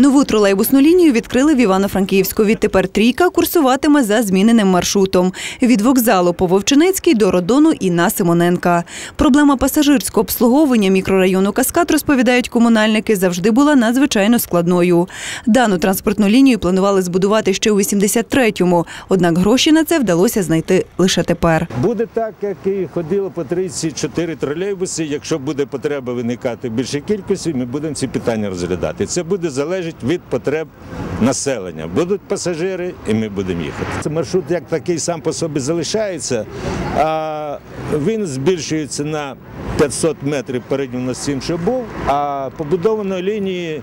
Нову тролейбусну лінію відкрили в Івано-Франківську. Відтепер трійка курсуватиме за зміненим маршрутом від вокзалу по Вовчиницький до Родону і на Симоненка. Проблема пасажирського обслуговування мікрорайону Каскад, розповідають комунальники, завжди була надзвичайно складною. Дану транспортну лінію планували збудувати ще у 83-му, однак гроші на це вдалося знайти лише тепер. Буде так, як і ходило по 34 тролейбуси. Якщо буде потреба виникати в більшій кількості, ми будемо ці питання розглядати. Це буде залежати від потреб населення. Будуть пасажири, і ми будемо їхати. Це маршрут як такий сам по собі залишається, а він збільшується на 500 метрів порівняно з цим, що був, а побудованої лінії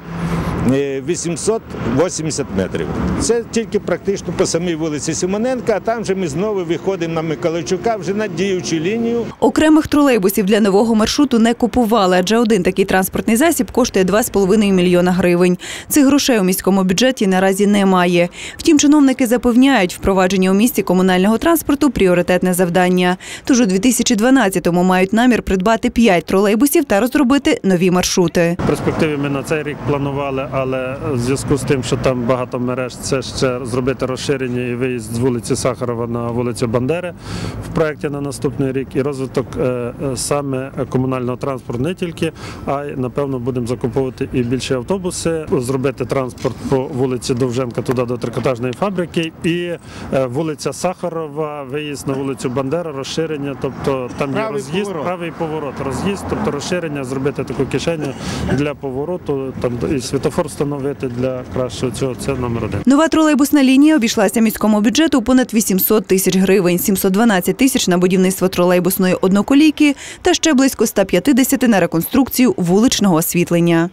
880 метрів. Це тільки практично по самій вулиці Симоненка, а там же ми знову виходимо на Миколайчука вже на діючу лінію. Окремих тролейбусів для нового маршруту не купували, адже один такий транспортний засіб коштує 2,5 мільйона гривень. Цих грошей у міському бюджеті наразі немає. Втім, чиновники запевняють, впровадження у місті комунального транспорту пріоритетне завдання. Тож у 2012-му мають намір придбати 5 тролейбусів та розробити нові маршрути. В перспективі ми на цей рік планували, але в зв'язку з тим, що там багато мереж, це ще зробити розширення і виїзд з вулиці Сахарова на вулицю Бандери в проєкті на наступний рік. І розвиток е, е, саме комунального транспорту не тільки, а й напевно будемо закуповувати і більші автобуси, зробити транспорт по вулиці Довженка туди до трикотажної фабрики, і е, вулиця Сахарова, виїзд на вулицю Бандера, розширення. Тобто там є роз'їзд, поворот. правий поворот, роз'їзд, тобто розширення, зробити таку кишеню для повороту, там і світофор встановити для кращого цього. Це номер один. Нова тролейбусна лінія обійшлася міському бюджету понад 800 тисяч гривень, 712 тисяч на будівництво тролейбусної одноколійки та ще близько 150 на реконструкцію вуличного освітлення.